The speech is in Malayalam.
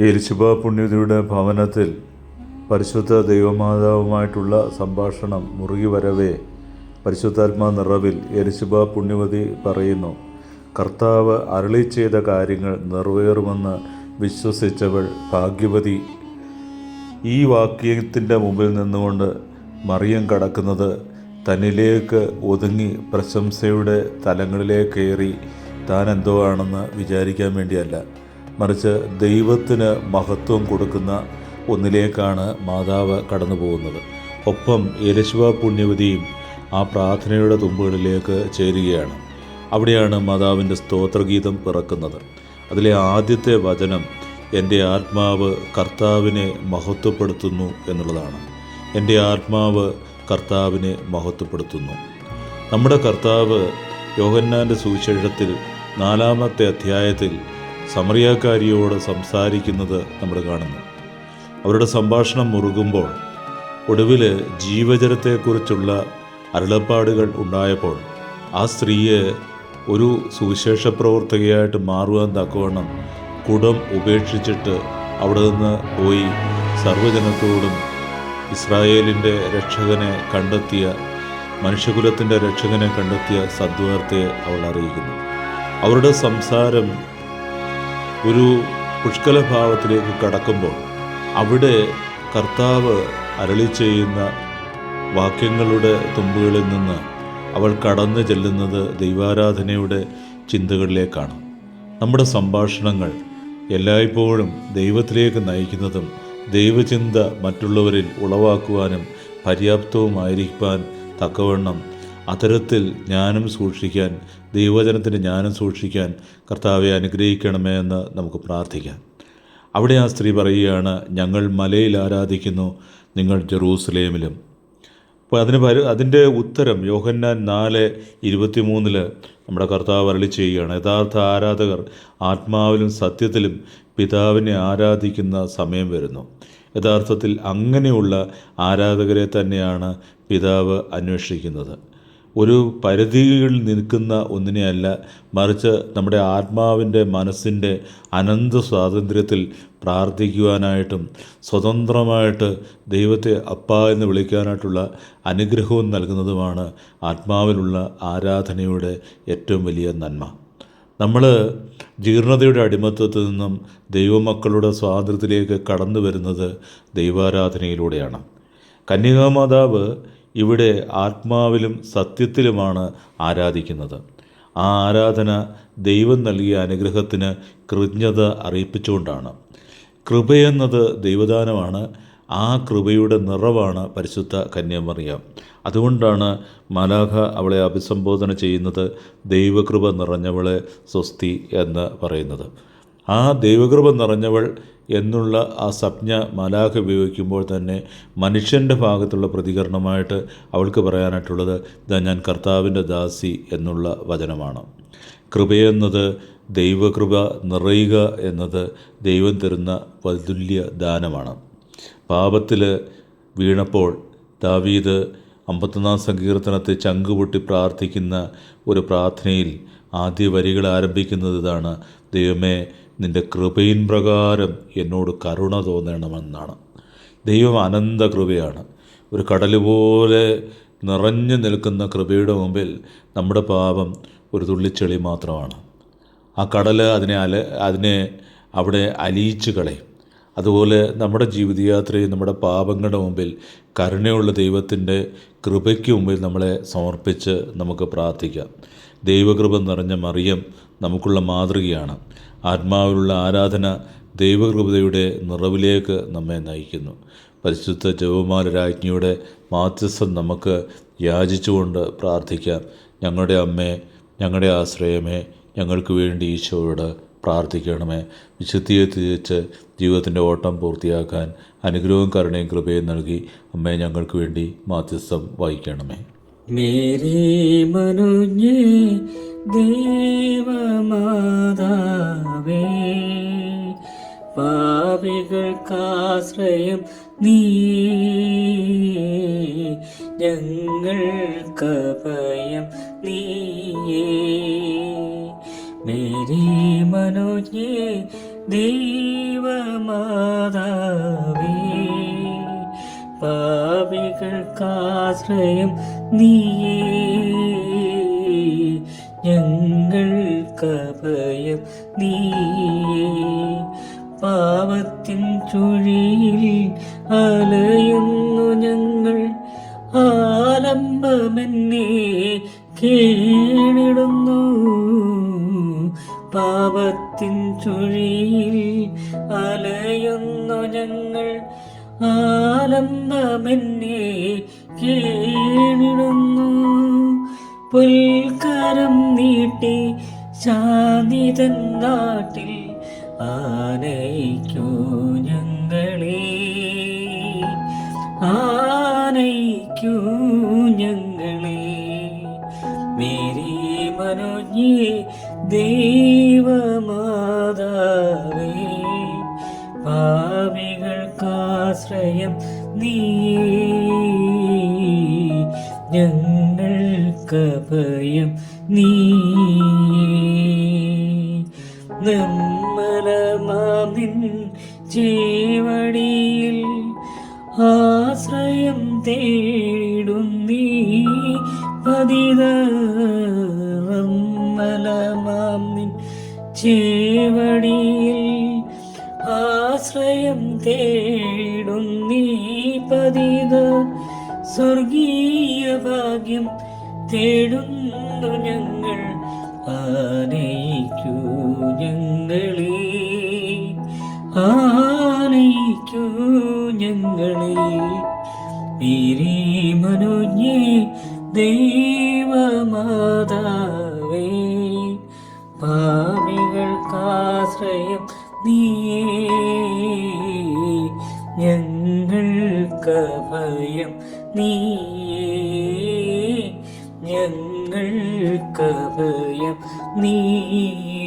എലിശുബ പുണ്യതിയുടെ ഭവനത്തിൽ പരിശുദ്ധ ദൈവമാതാവുമായിട്ടുള്ള സംഭാഷണം മുറുകി വരവേ പരിശുദ്ധാത്മാ നിറവിൽ എലിശുബ പുണ്യവതി പറയുന്നു കർത്താവ് അരളി ചെയ്ത കാര്യങ്ങൾ നിറവേറുമെന്ന് വിശ്വസിച്ചവൾ ഭാഗ്യവതി. ഈ വാക്യത്തിന്റെ മുമ്പിൽ നിന്നുകൊണ്ട് മറിയം കടക്കുന്നത് തന്നിലേക്ക് ഒതുങ്ങി പ്രശംസയുടെ തലങ്ങളിലേക്കേറി താൻ എന്തോ ആണെന്ന് വിചാരിക്കാൻ വേണ്ടിയല്ല. മറിച്ച് ദൈവത്തിന് മഹത്വം കൊടുക്കുന്ന ഒന്നിലേക്കാണ് മാതാവ് കടന്നു പോകുന്നത്. ഒപ്പം യലശുവ പുണ്യവതിയും ആ പ്രാർത്ഥനയുടെ തുമ്പുകളിലേക്ക് ചേരുകയാണ്. അവിടെയാണ് മാതാവിന്റെ സ്തോത്രഗീതം പിറക്കുന്നത്. അതിലെ ആദ്യത്തെ വചനം എന്റെ ആത്മാവ് കർത്താവിനെ മഹത്വപ്പെടുത്തുന്നു എന്നുള്ളതാണ്. എന്റെ ആത്മാവ് കർത്താവിനെ മഹത്വപ്പെടുത്തുന്നു നമ്മുടെ കർത്താവ് യോഹന്നാന്റെ സുവിശേഷത്തിൽ നാലാമത്തെ അധ്യായത്തിൽ സമറിയാക്കാരിയോട് സംസാരിക്കുന്നത് നമ്മൾ കാണുന്നു. അവരുടെ സംഭാഷണം മുറുകുമ്പോൾ ഒടുവിൽ ജീവജലത്തെക്കുറിച്ചുള്ള അരുളപ്പാടുകൾ ഉണ്ടായപ്പോൾ ആ സ്ത്രീയെ ഒരു സുവിശേഷ പ്രവർത്തകയായിട്ട് മാറുവാൻ തക്കവണ്ണം കുടം ഉപേക്ഷിച്ചിട്ട് അവിടെ നിന്ന് പോയി സർവജനത്തോടും ഇസ്രായേലിന്റെ രക്ഷകനെ കണ്ടെത്തിയ മനുഷ്യകുലത്തിന്റെ രക്ഷകനെ കണ്ടെത്തിയ സദ്വാർത്തയെ അവൾ അറിയിക്കുന്നു. അവരുടെ സംസാരം ഒരു പുഷ്കലഭാവത്തിലേക്ക് കടക്കുമ്പോൾ അവിടെ കർത്താവ് അരളി ചെയ്യുന്ന വാക്യങ്ങളുടെ തുമ്പുകളിൽ നിന്ന് അവൾ കടന്നു ചെല്ലുന്നത് ദൈവാരാധനയുടെ ചിന്തകളിലേക്കാണ്. നമ്മുടെ സംഭാഷണങ്ങൾ എല്ലായ്പ്പോഴും ദൈവത്തിലേക്ക് നയിക്കുന്നതും ദൈവചിന്ത മറ്റുള്ളവരിൽ ഉളവാക്കുവാനും പര്യാപ്തവുമായിരിക്കാൻ തക്കവണ്ണം അത്തരത്തിൽ ജ്ഞാനം സൂക്ഷിക്കാൻ ദൈവവചനത്തിന്റെ ജ്ഞാനം സൂക്ഷിക്കാൻ കർത്താവെ അനുഗ്രഹിക്കണമേ എന്ന് നമുക്ക് പ്രാർത്ഥിക്കാം. അവിടെ ആ സ്ത്രീ പറയുകയാണ് ഞങ്ങൾ മലയിൽ ആരാധിക്കുന്നു നിങ്ങൾ ജെറൂസലേമിലും. അപ്പോൾ അതിന് പരി അതിന്റെ ഉത്തരം യോഹന്നാൻ നാല് ഇരുപത്തിമൂന്നിൽ നമ്മുടെ കർത്താവ് അരളി ചെയ്യുകയാണ്. യഥാർത്ഥ ആരാധകർ ആത്മാവിലും സത്യത്തിലും പിതാവിനെ ആരാധിക്കുന്ന സമയം വരുന്നു. യഥാർത്ഥത്തിൽ അങ്ങനെയുള്ള ആരാധകരെ തന്നെയാണ് പിതാവ് അന്വേഷിക്കുന്നത്. ഒരു പരിധിയിൽ നിൽക്കുന്ന ഒന്നിനെയല്ല മറിച്ച് നമ്മുടെ ആത്മാവിന്റെ മനസ്സിന്റെ അനന്ത സ്വാതന്ത്ര്യത്തിൽ പ്രാർത്ഥിക്കുവാനായിട്ടും സ്വതന്ത്രമായിട്ട് ദൈവത്തെ അപ്പ എന്ന് വിളിക്കാനായിട്ടുള്ള അനുഗ്രഹവും നൽകുന്നതുമാണ് ആത്മാവിലുള്ള ആരാധനയുടെ ഏറ്റവും വലിയ നന്മ. നമ്മൾ ജീർണതയുടെ അടിമത്വത്തിൽ നിന്നും ദൈവമക്കളുടെ സ്വാതന്ത്ര്യത്തിലേക്ക് കടന്നു വരുന്നത് ദൈവാരാധനയിലൂടെയാണ്. കന്യകാമാതാവ് ഇവിടെ ആത്മാവിലും സത്യത്തിലുമാണ് ആരാധിക്കുന്നത്. ആ ആരാധന ദൈവം നൽകിയ അനുഗ്രഹത്തിന് കൃജ്ഞത അറിയിപ്പിച്ചുകൊണ്ടാണ്. കൃപയെന്നത് ദൈവദാനമാണ് ആ കൃപയുടെ നിറവാണ് പരിശുദ്ധ കന്യാമറിയാം. അതുകൊണ്ടാണ് മലാഖ അവളെ അഭിസംബോധന ചെയ്യുന്നത് ദൈവകൃപ നിറഞ്ഞവളെ സ്വസ്തി എന്ന് പറയുന്നത്. ആ ദൈവകൃപ നിറഞ്ഞവൾ എന്നുള്ള ആ സംജ്ഞ മലാഖ് ഉപയോഗിക്കുമ്പോൾ തന്നെ മനുഷ്യന്റെ ഭാഗത്തുള്ള പ്രതികരണമായിട്ട് അവൾക്ക് പറയാനായിട്ടുള്ളത് ഇതാ ഞാൻ കർത്താവിന്റെ ദാസി എന്നുള്ള വചനമാണ്. കൃപയെന്നത് ദൈവകൃപ നിറയുക എന്നത് ദൈവം തരുന്ന വതുല്യ ദാനമാണ്. പാപത്തിൽ വീണപ്പോൾ ദാവീദ് അമ്പത്തൊന്നാം സങ്കീർത്തനത്തെ ചങ്കുപൊട്ടി പ്രാർത്ഥിക്കുന്ന ഒരു പ്രാർത്ഥനയിൽ ആദ്യ വരികൾ ആരംഭിക്കുന്നത് ഇതാണ്. ദൈവമേ നിന്റെ കൃപയിൻ പ്രകാരം എന്നോട് കരുണ തോന്നണമെന്നാണ്. ദൈവം അനന്ത കൃപയാണ്. ഒരു കടൽ പോലെ നിറഞ്ഞു നിൽക്കുന്ന കൃപയുടെ മുമ്പിൽ നമ്മുടെ പാപം ഒരു തുള്ളിച്ചെളി മാത്രമാണ്. ആ കടൽ അതിനെ അല അതിനെ അവിടെ അലിയിച്ച് കളയും. അതുപോലെ നമ്മുടെ ജീവിതയാത്രയും നമ്മുടെ പാപങ്ങളുടെ മുമ്പിൽ കരുണയുള്ള ദൈവത്തിന്റെ കൃപയ്ക്ക് മുമ്പിൽ നമ്മളെ സമർപ്പിച്ച് നമുക്ക് പ്രാർത്ഥിക്കാം. ദൈവകൃപ നിറഞ്ഞ മറിയം നമുക്കുള്ള മാതൃകയാണ്. ആത്മാവിലുള്ള ആരാധന ദൈവകൃപതയുടെ നിറവിലേക്ക് നമ്മെ നയിക്കുന്നു. പരിശുദ്ധ ജവമാല രാജ്ഞിയുടെ മാധ്യസ്ഥം നമുക്ക് യാചിച്ചുകൊണ്ട് പ്രാർത്ഥിക്കാം. ഞങ്ങളുടെ അമ്മേ ഞങ്ങളുടെ ആശ്രയമേ ഞങ്ങൾക്ക് വേണ്ടി ഈശോയോട് പ്രാർത്ഥിക്കണമേ. വിശുദ്ധിയെ തിരിച്ച് ജീവിതത്തിന്റെ ഓട്ടം പൂർത്തിയാക്കാൻ അനുഗ്രഹവും കരുണയും കൃപയും നൽകി അമ്മേ ഞങ്ങൾക്ക് വേണ്ടി മാധ്യസ്ഥം വഹിക്കണമേ. മേരി മനുഞ്ഞേ ദേവമാതാവേ പാപികൾക്കാശ്രയം നീ. ഞങ്ങൾക്കഭയം നീയേ. മേരി മനോജ്ഞേ ദൈവമാതാവേ പാപികൾക്കാശ്രയം നീയേ ഞങ്ങൾക്കഭയം നീയേ. പാവത്തിൻ ചുഴിയിൽ അലയുന്നു ഞങ്ങൾ ആലംബമെന്നേ കീഴിടുന്നു പാപത്തിൻ ചുഴിയിൽ അലയുന്നു ഞങ്ങൾ ആലംബമെന്നെ കീണിടുന്നു പുൽക്കരം നീട്ടി ശാന്തിതൻ നാട്ടിൽ ആനയിക്കൂ ഞങ്ങളെ. ആനയിക്കൂ ഞങ്ങളെ. മേരി മനോജ്ഞി ദൈവമാതാവേ പാവികൾക്കാശ്രയം നീ ഞങ്ങൾക്കഭയം നീ. നിർമ്മലമാമിൻ ജീവടിയിൽ ആശ്രയം തേടുന്നീ പതിത നിർമ്മലമാമിൻ ചേവടിയിൽ ആശ്രയം തേടുന്നീ പതിത സ്വർഗീയ ഭാഗ്യം തേടുന്നു ഞങ്ങൾ. ആനയിക്കൂ ഞങ്ങളെ. ആനയിക്കൂ ഞങ്ങളെ. വീരി മനോജ്ഞേ ദൈവമാതാവേ. പാപികൾക്കാശ്രയം നീയേ. ഞങ്ങൾക്കഭയം ഞങ്ങൾ കവയം നീയേ